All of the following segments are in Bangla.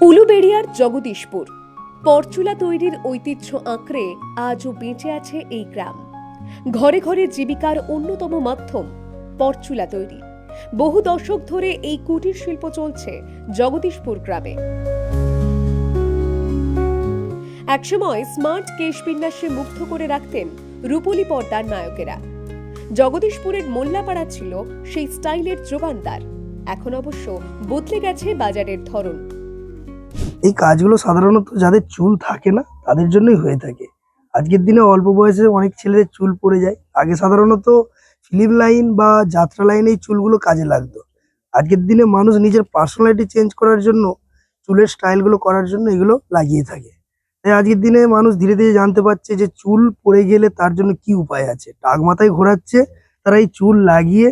উলুবেড়িয়ার জগদীশপুর। পরচুলা তৈরির ঐতিহ্য আঁকড়ে আজও বেঁচে আছে এই গ্রাম। ঘরে ঘরে জীবিকার অন্যতম মাধ্যম পরচুলা তৈরি। বহু দশক ধরে এই কুটির শিল্প চলছে জগদীশপুর গ্রামে। একসময় স্মার্ট কেশ বিন্যাসে মুগ্ধ করে রাখতেন রূপলী পর্দার নায়কেরা। জগদীশপুরের মোল্লাপাড়া ছিল সেই স্টাইলের যোগানদার। এখন অবশ্য বদলে গেছে বাজারের ধরন। এই কাজগুলো সাধারণত যাদের চুল থাকে না তাদের জন্যই হয়ে থাকে। আজকের দিনে অল্প বয়সে অনেক ছেলেদের চুল পড়ে যায়। আগে সাধারণত ফিল্ম লাইন বা যাত্রা লাইনে এই চুলগুলো কাজে লাগতো। আজকের দিনে মানুষ নিজের পার্সোনালিটি চেঞ্জ করার জন্য চুলের স্টাইলগুলো করার জন্য এগুলো লাগিয়ে থাকে। তাই আজকের দিনে মানুষ ধীরে ধীরে জানতে পারছে যে চুল পড়ে গেলে তার জন্য কি উপায় আছে। টাক মাথায় ঘোরাচ্ছে তারা এই চুল লাগিয়ে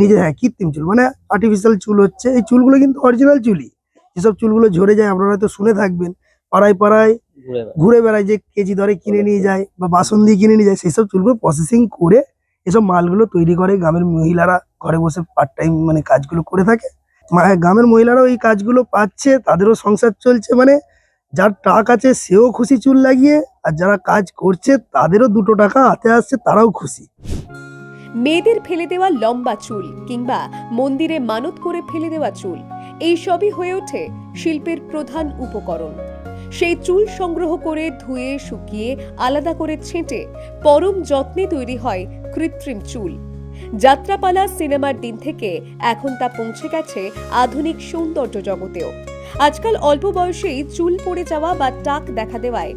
নিজে হ্যাঁ কৃত্রিম চুল মানে আর্টিফিশিয়াল চুল হচ্ছে। এই চুলগুলো কিন্তু অরিজিনাল চুলই। যেসব চুলগুলো ঝরে যায় আপনারা হয়তো শুনে থাকবেন। পাড়ায় পাড়ায় ঘুরে বেড়ায়। যে কেজি দরে কিনে নিয়ে যায় বা বাসন দিয়ে কিনে নিয়ে যায় সেই সব চুলগুলো প্রসেসিং করে এসব মালগুলো তৈরি করে গ্রামের মহিলারা ঘরে বসে পার্ট টাইম মানে কাজগুলো করে থাকে। গ্রামের মহিলারাও এই কাজগুলো পাচ্ছে তাদেরও সংসার চলছে মানে যার টাক আছে সেও খুশি চুল লাগিয়ে আর যারা কাজ করছে তাদেরও দুটো টাকা হাতে আসছে তারাও খুশি। মেয়েদের ফেলে দেওয়া লম্বা চুল কিংবা মন্দিরে মানত করে ফেলে দেওয়া চুল, এই সবই হয়ে ওঠে শিল্পের প্রধান উপকরণ। সেই চুল সংগ্রহ করে ধুয়ে, শুকিয়ে, আলাদা করে ছেঁটে পরম যত্নে তৈরি হয় কৃত্রিম চুল। যাত্রাপালা সিনেমার দিন থেকে এখন তা পৌঁছে গেছে আধুনিক সৌন্দর্য জগতেও। আজকাল অল্প বয়সেই চুল পড়ে যাওয়া বা টাক দেখা দেওয়ায়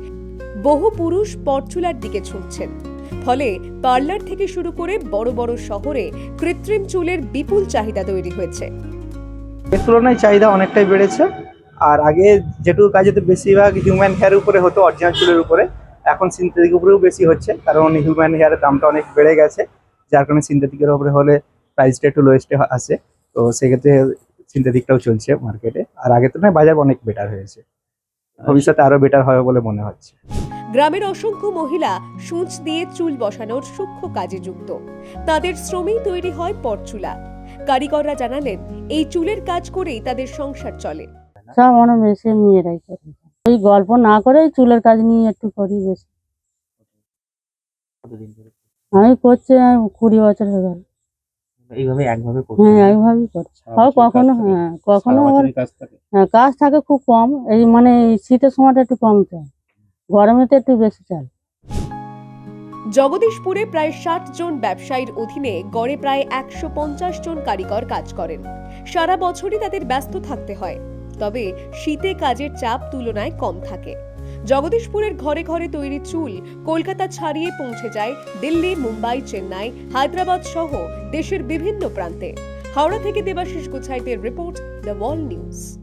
বহু পুরুষ পরচুলার দিকে ছুটছেন ফলে পার্লার থেকে শুরু করে বড় বড় শহরে কৃত্রিম চুলের বিপুল চাহিদা তৈরি হয়েছে। এর তুলনায় চাহিদা অনেকটাই বেড়েছে। আর আগে যেটুকু কাজ হতো বেশিরভাগ হিউম্যান হেয়ার উপরে হতো অরিজিনাল চুলের উপরে। এখন সিনথেটিক উপরেও বেশি হচ্ছে, কারণ হিউম্যান হেয়ারের দামটা অনেক বেড়ে গেছে, যার কারণে সিনথেটিকের উপরে হলে প্রাইসটা একটু লোয়েস্টে আসে। তো সেক্ষেত্রে সিনথেটিকটাও চলছে মার্কেটে আর আগের তুলনায় বাজার অনেক বেটার হয়েছে। ভবিষ্যতে আরও বেটার হবে বলে মনে হচ্ছে। গ্রামের অসংখ্য মহিলা সূচ দিয়ে চুল বসানোর সূক্ষ্ম কাজে যুক্ত। তাদের শ্রমেই তৈরি হয় পরচুলা। কারিগররা জানালেন এই চুলের কাজ করেই তাদের সংসার চলে। সব অনেক বেশি মেয়েরাই করে। ওই গল্প না করে চুলের কাজ নিয়ে একটু করি বেশি। আমি করছি কুড়ি বছর হয়ে গেল। এইভাবে একভাবে হ্যাঁ। করছি। হয় কখনো থাকে। হ্যাঁ কখনো হ্যাঁ, কাজ থাকে খুব কম। এই মানে এই শীতের সময়টা একটু কম চায় গরমেতে একটু বেশি চায় জগদীশপুরে প্রায় ষাট জন ব্যবসায়ীর অধীনে গড়ে প্রায় একশো পঞ্চাশ জন কারিগর কাজ করেন। সারা বছরই তাদের ব্যস্ত থাকতে হয়। তবে শীতে কাজের চাপ তুলনায় কম থাকে। জগদীশপুরের ঘরে ঘরে তৈরি চুল কলকাতা ছাড়িয়ে পৌঁছে যায় দিল্লি, মুম্বাই, চেন্নাই, হায়দ্রাবাদ সহ দেশের বিভিন্ন প্রান্তে। হাওড়া থেকে দেবাশিস গুছাইতের রিপোর্ট দ্য ওয়াল নিউজ।